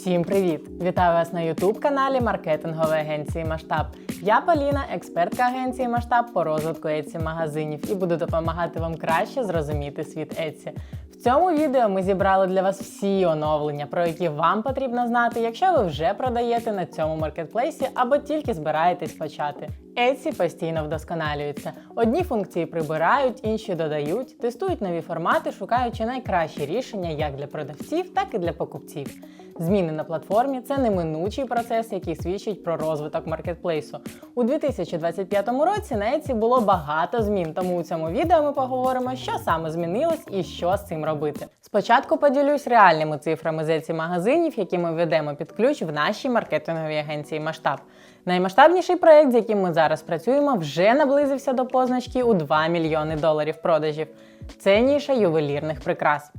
Всім привіт! Вітаю вас на Ютуб-каналі маркетингової агенції Масштаб. Я Поліна, експертка агенції Масштаб по розвитку Etsy магазинів і буду допомагати вам краще зрозуміти світ Etsy. В цьому відео ми зібрали для вас всі оновлення, про які вам потрібно знати, якщо ви вже продаєте на цьому маркетплейсі або тільки збираєтесь почати. Etsy постійно вдосконалюється. Одні функції прибирають, інші додають, тестують нові формати, шукаючи найкращі рішення як для продавців, так і для покупців. Зміни на платформі це неминучий процес, який свідчить про розвиток маркетплейсу. У 2025 році на Etsy було багато змін, тому у цьому відео ми поговоримо, що саме змінилось і що з цим робити. Спочатку поділюсь реальними цифрами з Etsy магазинів, які ми ведемо під ключ в нашій маркетинговій агенції Масштаб. Наймасштабніший проект, з яким ми зараз працюємо, вже наблизився до позначки у 2 мільйони доларів продажів. Це ніша ювелірних прикрас.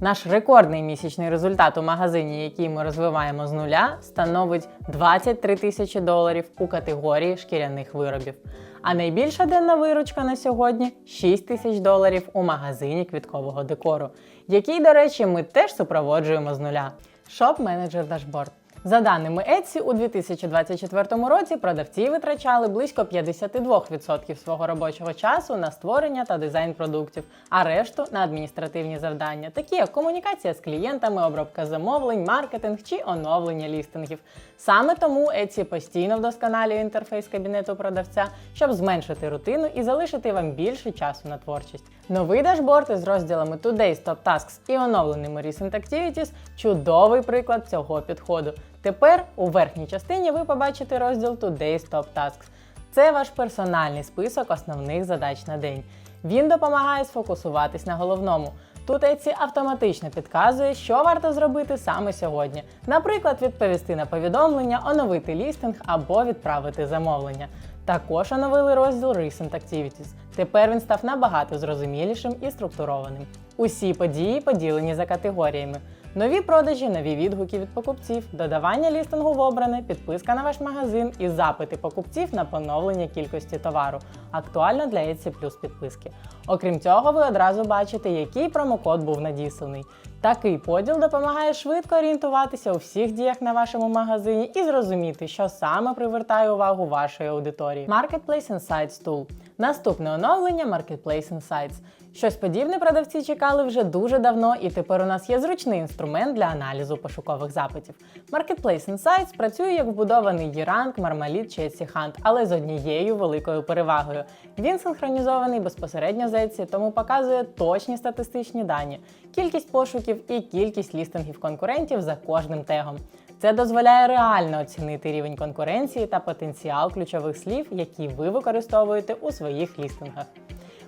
Наш рекордний місячний результат у магазині, який ми розвиваємо з нуля, становить 23 тисячі доларів у категорії шкіряних виробів. А найбільша денна виручка на сьогодні 6 тисяч доларів у магазині квіткового декору, який, до речі, ми теж супроводжуємо з нуля. Шоп менеджер дашборд. За даними Etsy, у 2024 році продавці витрачали близько 52% свого робочого часу на створення та дизайн продуктів, а решту на адміністративні завдання, такі як комунікація з клієнтами, обробка замовлень, маркетинг чи оновлення лістингів. Саме тому Etsy постійно вдосконалює інтерфейс кабінету продавця, щоб зменшити рутину і залишити вам більше часу на творчість. Новий дашборд із розділами Today's Top Tasks і оновленими Recent Activities чудовий приклад цього підходу. Тепер у верхній частині ви побачите розділ Today's Top Tasks. Це ваш персональний список основних задач на день. Він допомагає сфокусуватись на головному. Тут Etsy автоматично підказує, що варто зробити саме сьогодні. Наприклад, відповісти на повідомлення, оновити лістинг або відправити замовлення. Також оновили розділ Recent Activities. Тепер він став набагато зрозумілішим і структурованим. Усі події поділені за категоріями. Нові продажі, нові відгуки від покупців, додавання лістингу в обране, підписка на ваш магазин і запити покупців на поновлення кількості товару. Актуально для Etsy Plus підписки. Окрім цього, ви одразу бачите, який промокод був надісланий. Такий поділ допомагає швидко орієнтуватися у всіх діях на вашому магазині і зрозуміти, що саме привертає увагу вашої аудиторії. Marketplace Insights Tool. Наступне оновлення Marketplace Insights. Щось подібне продавці чекали вже дуже давно, і тепер у нас є зручний інструмент для аналізу пошукових запитів. Marketplace Insights працює як вбудований Yerank, Marmalit чи Hunt, але з однією великою перевагою. Він синхронізований безпосередньо з Etsy, тому показує точні статистичні дані, кількість пошуків і кількість лістингів конкурентів за кожним тегом. Це дозволяє реально оцінити рівень конкуренції та потенціал ключових слів, які ви використовуєте у своїх лістингах.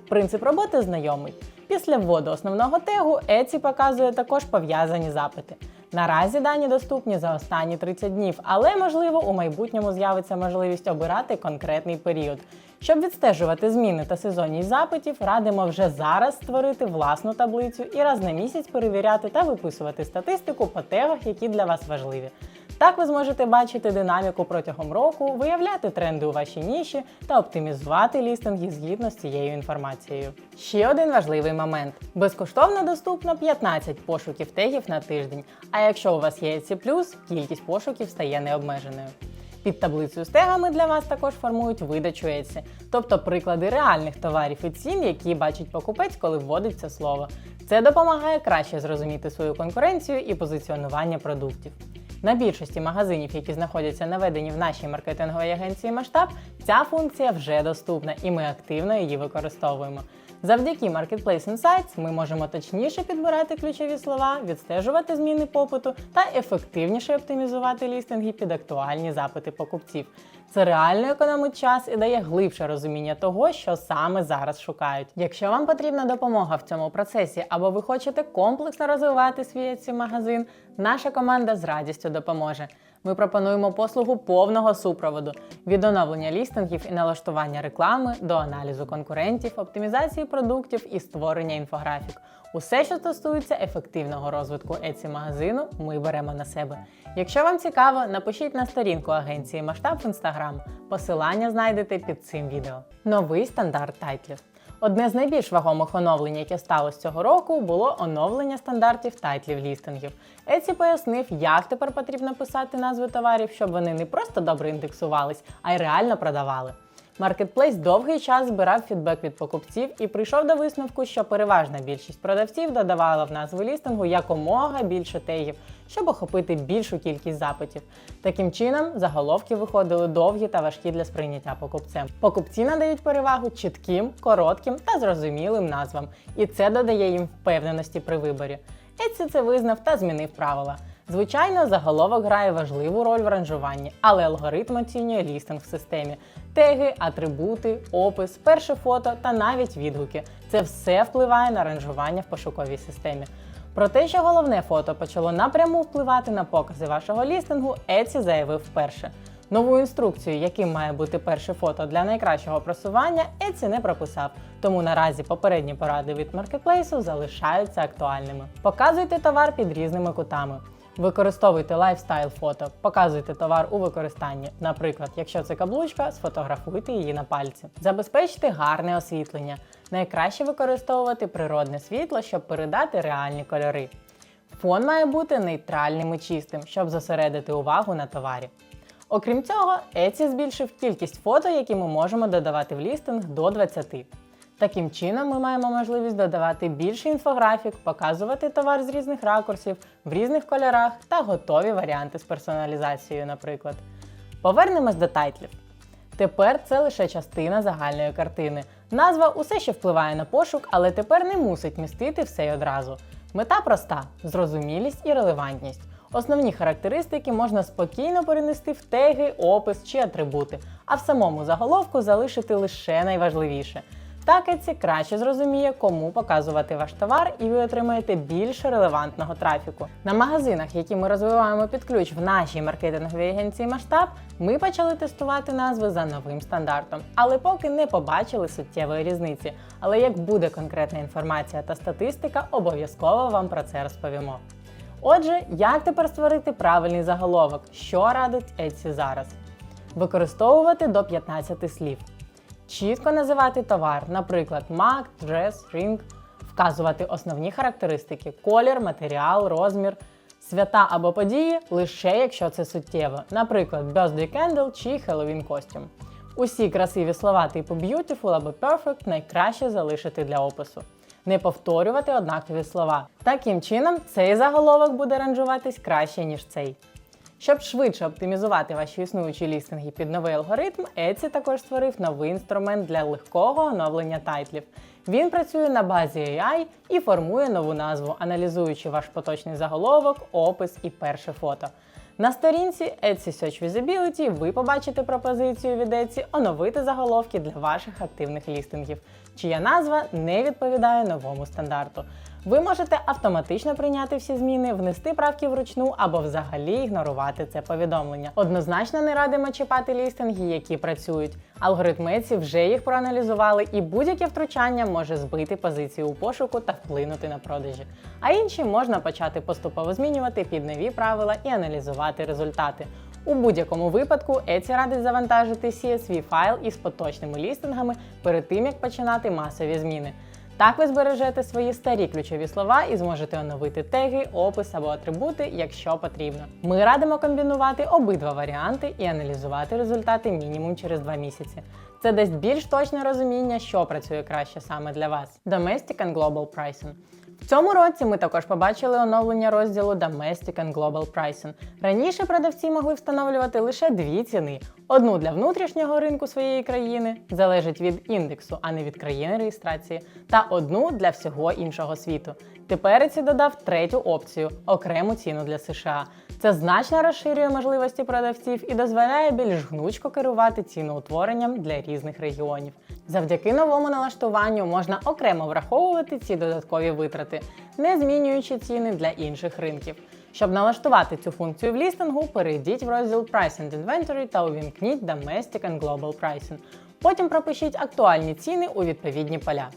Принцип роботи знайомий. Після вводу основного тегу Etsy показує також пов'язані запити. Наразі дані доступні за останні 30 днів, але можливо у майбутньому з'явиться можливість обирати конкретний період. Щоб відстежувати зміни та сезонність запитів, радимо вже зараз створити власну таблицю і раз на місяць перевіряти та виписувати статистику по тегах, які для вас важливі. Так ви зможете бачити динаміку протягом року, виявляти тренди у вашій ніші та оптимізувати лістинги згідно з цією інформацією. Ще один важливий момент: безкоштовно доступно 15 пошуків тегів на тиждень. А якщо у вас є Etsy+, кількість пошуків стає необмеженою. Під таблицею з тегами для вас також формують видачу Etsy, тобто приклади реальних товарів і цін, які бачить покупець, коли вводить це слово. Це допомагає краще зрозуміти свою конкуренцію і позиціонування продуктів. На більшості магазинів, які знаходяться наведені в нашій маркетинговій агенції Масштаб, ця функція вже доступна і ми активно її використовуємо. Завдяки Marketplace Insights ми можемо точніше підбирати ключові слова, відстежувати зміни попиту та ефективніше оптимізувати лістинги під актуальні запити покупців. Це реально економить час і дає глибше розуміння того, що саме зараз шукають. Якщо вам потрібна допомога в цьому процесі або ви хочете комплексно розвивати свій магазин, наша команда з радістю допоможе. Ми пропонуємо послугу повного супроводу від оновлення лістингів і налаштування реклами до аналізу конкурентів, оптимізації продуктів і створення інфографік. Усе, що стосується ефективного розвитку Etsy магазину, ми беремо на себе. Якщо вам цікаво, напишіть на сторінку агенції Масштаб в Instagram. Посилання знайдете під цим відео. Новий стандарт тайтлів. Одне з найбільш вагомих оновлень, яке сталося цього року, було оновлення стандартів тайтлів лістингів. Еці пояснив, як тепер потрібно писати назви товарів, щоб вони не просто добре індексувались, а й реально продавали. Маркетплейс довгий час збирав фідбек від покупців і прийшов до висновку, що переважна більшість продавців додавала в назву лістингу якомога більше тегів, щоб охопити більшу кількість запитів. Таким чином, заголовки виходили довгі та важкі для сприйняття покупцем. Покупці надають перевагу чітким, коротким та зрозумілим назвам, і це додає їм впевненості при виборі. Еці це визнав та змінив правила. Звичайно, заголовок грає важливу роль в ранжуванні, але алгоритм оцінює лістинг в системі. Теги, атрибути, опис, перше фото та навіть відгуки це все впливає на ранжування в пошуковій системі. Про те, що головне фото почало напряму впливати на покази вашого лістингу, Еці заявив вперше. Нову інструкцію, яким має бути перше фото для найкращого просування, Etsy не прописав, тому наразі попередні поради від маркетплейсу залишаються актуальними. Показуйте товар під різними кутами. Використовуйте лайфстайл фото, показуйте товар у використанні. Наприклад, якщо це каблучка, сфотографуйте її на пальці. Забезпечте гарне освітлення. Найкраще використовувати природне світло, щоб передати реальні кольори. Фон має бути нейтральним і чистим, щоб зосередити увагу на товарі. Окрім цього, Etsy збільшив кількість фото, які ми можемо додавати в лістинг до 20. Таким чином, ми маємо можливість додавати більше інфографік, показувати товар з різних ракурсів, в різних кольорах та готові варіанти з персоналізацією, наприклад. Повернемось до тайтлів. Тепер це лише частина загальної картини. Назва усе ще впливає на пошук, але тепер не мусить містити все й одразу. Мета проста: зрозумілість і релевантність. Основні характеристики можна спокійно перенести в теги, опис чи атрибути, а в самому заголовку залишити лише найважливіше. Так Etsy краще зрозуміє, кому показувати ваш товар, і ви отримаєте більше релевантного трафіку. На магазинах, які ми розвиваємо під ключ в нашій маркетинговій агенції Масштаб, ми почали тестувати назви за новим стандартом, але поки не побачили суттєвої різниці. Але як буде конкретна інформація та статистика, обов'язково вам про це розповімо. Отже, як тепер створити правильний заголовок, що радить Etsy зараз? Використовувати до 15 слів. Чітко називати товар, наприклад, мак, дрес, ринг, вказувати основні характеристики, колір, матеріал, розмір, свята або події лише якщо це суттєво, наприклад, birthday candle чи Halloween костюм. Усі красиві слова типу beautiful або perfect найкраще залишити для опису. Не повторювати однакові слова. Таким чином, цей заголовок буде ранжуватись краще, ніж цей. Щоб швидше оптимізувати ваші існуючі лістинги під новий алгоритм, Etsy також створив новий інструмент для легкого оновлення тайтлів. Він працює на базі AI і формує нову назву, аналізуючи ваш поточний заголовок, опис і перше фото. На сторінці Etsy Search Visibility ви побачите пропозицію від Etsy оновити заголовки для ваших активних лістингів, чия назва не відповідає новому стандарту. Ви можете автоматично прийняти всі зміни, внести правки вручну або взагалі ігнорувати це повідомлення. Однозначно не радимо чіпати лістинги, які працюють. Алгоритми Etsy вже їх проаналізували, і будь-яке втручання може збити позицію у пошуку та вплинути на продажі. А інші можна почати поступово змінювати під нові правила і аналізувати результати. У будь-якому випадку Etsy радить завантажити CSV файл із поточними лістингами перед тим, як починати масові зміни. Так ви збережете свої старі ключові слова і зможете оновити теги, опис або атрибути, якщо потрібно. Ми радимо комбінувати обидва варіанти і аналізувати результати мінімум через два місяці. Це дасть більш точне розуміння, що працює краще саме для вас. Domestic and Global Pricing. В цьому році ми також побачили оновлення розділу Domestic and Global Pricing. Раніше продавці могли встановлювати лише дві ціни: одну для внутрішнього ринку своєї країни, залежить від індексу, а не від країни реєстрації, та одну для всього іншого світу. Тепер ці додав третю опцію окрему ціну для США. Це значно розширює можливості продавців і дозволяє більш гнучко керувати ціноутворенням для різних регіонів. Завдяки новому налаштуванню можна окремо враховувати ці додаткові витрати, не змінюючи ціни для інших ринків. Щоб налаштувати цю функцію в лістингу, перейдіть в розділ Price and Inventory та увімкніть Domestic and Global Pricing. Потім пропишіть актуальні ціни у відповідні поля.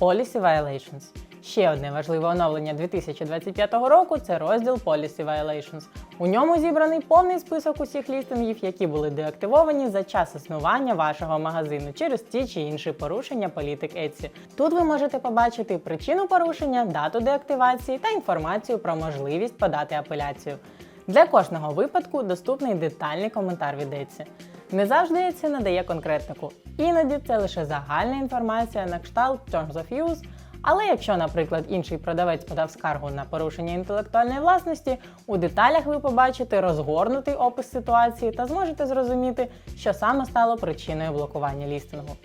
Policy Violations. Ще одне важливе оновлення 2025 року це розділ Policy Violations. У ньому зібраний повний список усіх лістингів, які були деактивовані за час існування вашого магазину через ті чи інші порушення політик Etsy. Тут ви можете побачити причину порушення, дату деактивації та інформацію про можливість подати апеляцію. Для кожного випадку доступний детальний коментар від Etsy. Не завжди Etsy надає конкретику. Іноді це лише загальна інформація на кшталт Terms of Use, але якщо, наприклад, інший продавець подав скаргу на порушення інтелектуальної власності, у деталях ви побачите розгорнутий опис ситуації та зможете зрозуміти, що саме стало причиною блокування лістингу.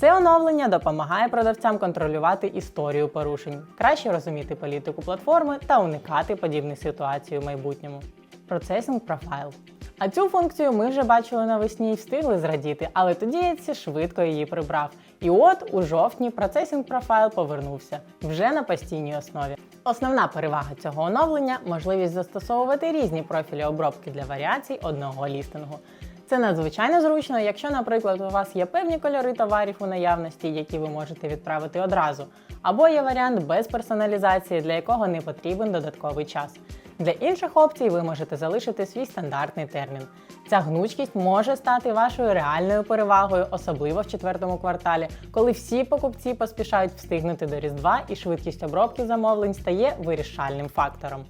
Це оновлення допомагає продавцям контролювати історію порушень, краще розуміти політику платформи та уникати подібних ситуацій у майбутньому. Processing Profile. А цю функцію ми вже бачили навесні і встигли зрадіти, але тоді Etsy швидко її прибрав. І от у жовтні Processing Profile повернувся вже на постійній основі. Основна перевага цього оновлення можливість застосовувати різні профілі обробки для варіацій одного лістингу. Це надзвичайно зручно, якщо, наприклад, у вас є певні кольори товарів у наявності, які ви можете відправити одразу, або є варіант без персоналізації, для якого не потрібен додатковий час. Для інших опцій ви можете залишити свій стандартний термін. Ця гнучкість може стати вашою реальною перевагою, особливо в четвертому кварталі, коли всі покупці поспішають встигнути до Різдва і швидкість обробки замовлень стає вирішальним фактором.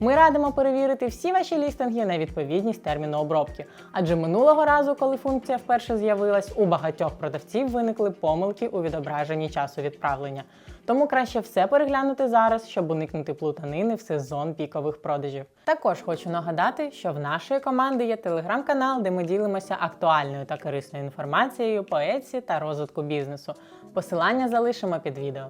Ми радимо перевірити всі ваші лістинги на відповідність терміну обробки, адже минулого разу, коли функція вперше з'явилась, у багатьох продавців виникли помилки у відображенні часу відправлення. Тому краще все переглянути зараз, щоб уникнути плутанини в сезон пікових продажів. Також хочу нагадати, що в нашої команди є телеграм-канал, де ми ділимося актуальною та корисною інформацією по Etsy та розвитку бізнесу. Посилання залишимо під відео.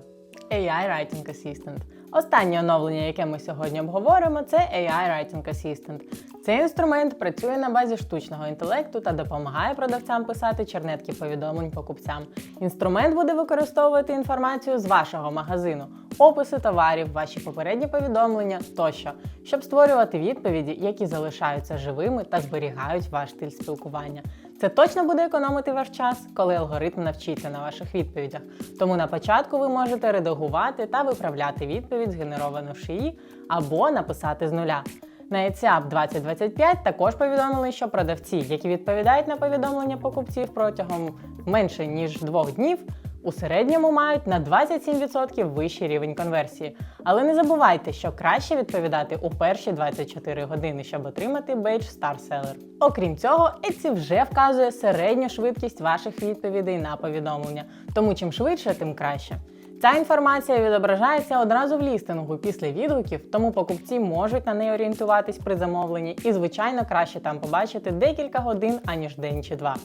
AI Writing Assistant. Останнє оновлення, яке ми сьогодні обговоримо, це AI Writing Assistant. Цей інструмент працює на базі штучного інтелекту та допомагає продавцям писати чернетки повідомлень покупцям. Інструмент буде використовувати інформацію з вашого магазину, описи товарів, ваші попередні повідомлення тощо, щоб створювати відповіді, які залишаються живими та зберігають ваш стиль спілкування. Це точно буде економити ваш час, коли алгоритм навчиться на ваших відповідях. Тому на початку ви можете редагувати та виправляти відповідь, згенеровану в шиї, або написати з нуля. На ETSAP 2025 також повідомили, що продавці, які відповідають на повідомлення покупців протягом менше ніж двох днів, у середньому мають на 27% вищий рівень конверсії. Але не забувайте, що краще відповідати у перші 24 години, щоб отримати бейдж Star Seller. Окрім цього, Etsy вже вказує середню швидкість ваших відповідей на повідомлення, тому чим швидше, тим краще. Ця інформація відображається одразу в лістингу після відгуків, тому покупці можуть на неї орієнтуватись при замовленні і, звичайно, краще там побачити декілька годин, аніж день чи два.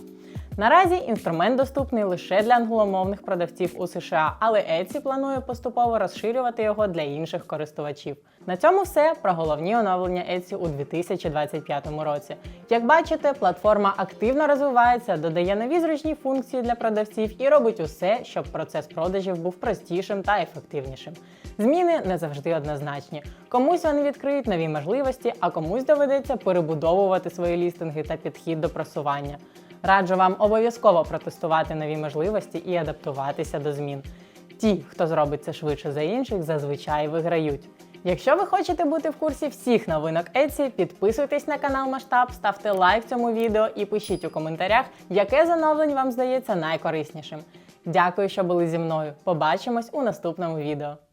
Наразі інструмент доступний лише для англомовних продавців у США, але Etsy планує поступово розширювати його для інших користувачів. На цьому все про головні оновлення Etsy у 2025 році. Як бачите, платформа активно розвивається, додає нові зручні функції для продавців і робить усе, щоб процес продажів був простішим та ефективнішим. Зміни не завжди однозначні. Комусь вони відкриють нові можливості, а комусь доведеться перебудовувати свої лістинги та підхід до просування. Раджу вам обов'язково протестувати нові можливості і адаптуватися до змін. Ті, хто зробить це швидше за інших, зазвичай виграють. Якщо ви хочете бути в курсі всіх новинок Etsy, підписуйтесь на канал Масштаб, ставте лайк цьому відео і пишіть у коментарях, яке з оновлень вам здається найкориснішим. Дякую, що були зі мною. Побачимось у наступному відео.